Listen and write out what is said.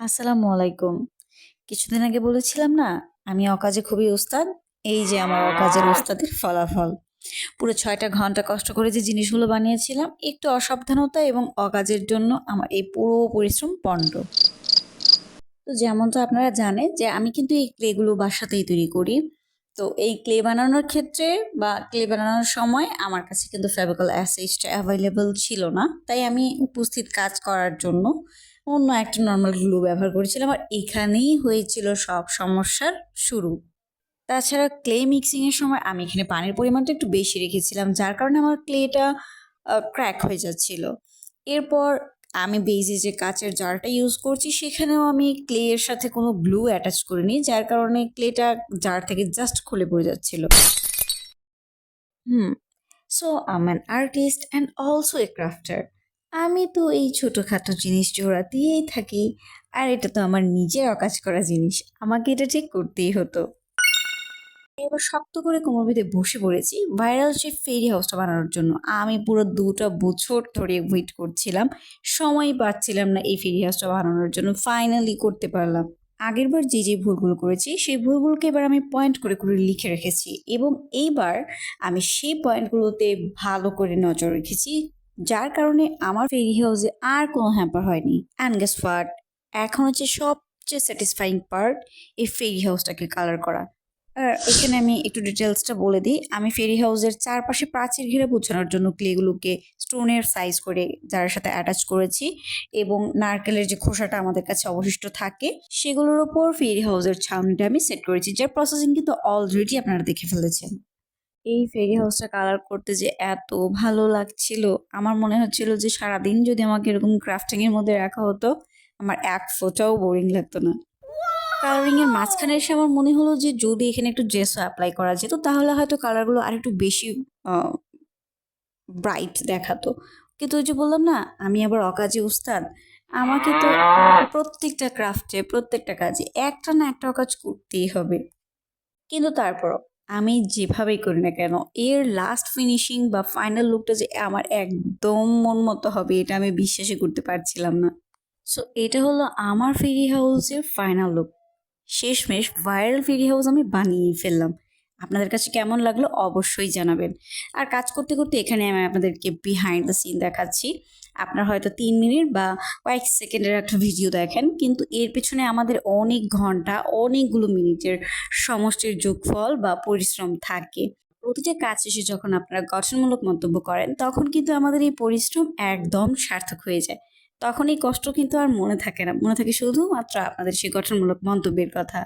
আসসালামু আলাইকুম। কিছুদিন আগে বলেছিলাম না, আমি অকাজে খুবই উস্তাদ এই যে আমার অকাজের উস্তাদের ফলাফল। পুরো ছয়টা ঘণ্টা কষ্ট করে যে জিনিসগুলো বানিয়েছিলাম, একটু অসাবধানতা এবং অকাজের জন্য আমার এই পুরো পরিশ্রম পণ্ড। তো যেমনটা আপনারা জানেন যে আমি কিন্তু এই ক্লেগুলো বাসাতেই তৈরি করি। তো এই ক্লে বানানোর ক্ষেত্রে বা ক্লে বানানোর সময় আমার কাছে কিন্তু ফেভিকল অ্যাসিডটা অ্যাভেলেবল ছিল না। তাই আমি উপস্থিত কাজ করার জন্য অন্য একটা নর্মাল গ্লু ব্যবহার করেছিলাম আর এখানেই হয়েছিল সব সমস্যার শুরু। তাছাড়া ক্লে মিক্সিংয়ের সময় আমি এখানে পানির পরিমাণটা একটু বেশি রেখেছিলাম, যার কারণে আমার ক্লেটা ক্র্যাক হয়ে যাচ্ছিল। এরপর আমি বেজে যে কাচের জারটা ইউজ করছি, সেখানেও আমি ক্লে এর সাথে কোনো গ্লু অ্যাটাচ করিনি, যার কারণে ক্লেটা জার থেকে জাস্ট খুলে পড়ে যাচ্ছিল। হুম so um an artist and also a crafter আমি তো এই ছোটোখাটো জিনিস জোড়া দিয়েই থাকি, আর এটা তো আমার নিজের অকাজ করা জিনিস, আমাকে এটা ঠিক করতেই হতো। এবার শক্ত করে কোমর বেঁধে বসে পড়েছি, ভাইরাল সেই ফেরি হাউসটা বানানোর জন্য। আমি পুরো দুটো বছর ধরে ওয়েট করছিলাম সময় পাচ্ছিলাম না এই ফেরি হাউসটা বানানোর জন্য ফাইনালি করতে পারলাম। আগেরবার যে যে ভুলগুলো করেছি, সেই ভুলগুলোকে এবার আমি পয়েন্ট করে করে লিখে রেখেছি, এবং এইবার আমি সেই পয়েন্টগুলোতে ভালো করে নজর রেখেছি যার কারণে আমার ফেরি হাউসে আর কোনো হ্যাম্পার হয়নি। অ্যান্ড গেস ফাট এখন হচ্ছে সবচেয়ে স্যাটিসফাইং পার্ট এই ফেরি হাউসটাকে কালার করা। আর এখানে আমি একটু ডিটেলসটা বলে দিই। আমি ফেরি হাউসের চারপাশে প্রাচীর ঘিরে বোঝানোর জন্য ক্লেগুলোকে স্টোনের সাইজ করে যার সাথে অ্যাটাচ করেছি এবং নারকেলের যে খোসাটা আমাদের কাছে অবশিষ্ট থাকে, সেগুলোর ওপর ফেরি হাউসের ছাউনিটা আমি সেট করেছি, যার প্রসেসিং কিন্তু অলরেডি আপনারা দেখে ফেলেছেন। এই ফেরি হাউসটা কালার করতে যে এত ভালো লাগছিল। আমার মনে হচ্ছিল যে সারাদিন যদি আমাকে এরকম ক্রাফটিং এর মধ্যে রাখা হতো, আমার এক ফোটাও বোরিং লাগতো না। কালারিং এর মাঝখানে এসে আমার মনে হলো যে যদি এখানে একটু জেসও অ্যাপ্লাই করা যেত, তাহলে হয়তো কালারগুলো আর একটু বেশি ব্রাইট দেখাতো। কিন্তু ওই যে বললাম না, আমি আবার অকাজে উস্তাদ, আমাকে তো প্রত্যেকটা ক্রাফটে প্রত্যেকটা কাজে একটা না একটা অকাজ করতেই হবে। কিন্তু তারপরও আমি যেভাবেই করি না কেন, এর লাস্ট ফিনিশিং বা ফাইনাল লুকটা যে আমার একদম মন মতো হবে, এটা আমি বিশ্বাসই করতে পারছিলাম না। সো এটা হলো আমার ফেরি হাউসের ফাইনাল লুক শেষমেশ ভাইরাল ফেরি হাউস আমি বানিয়েই ফেললাম। আপনাদের কাছে কেমন লাগল অবশ্যই জানাবেন। আর কাজ করতে করতে এখানে আমি আপনাদেরকে বিহাইন্ড দ্য সিন দেখাচ্ছি। আপনার হয়তো তিন মিনিট বা কয়েক সেকেন্ডের একটা ভিডিও দেখেন, কিন্তু এর পেছনে আমাদের অনেক ঘণ্টা, অনেকগুলো মিনিটের সমষ্টির যোগফল বা পরিশ্রম থাকে। প্রতিটা কাজ শেষে যখন আপনারা গঠনমূলক মন্তব্য করেন, তখন কিন্তু আমাদের এই পরিশ্রম একদম সার্থক হয়ে যায়। তখন এই কষ্ট কিন্তু আর মনে থাকে না। মনে থাকে শুধুমাত্র আপনাদের সেই গঠনমূলক মন্তব্যের কথা।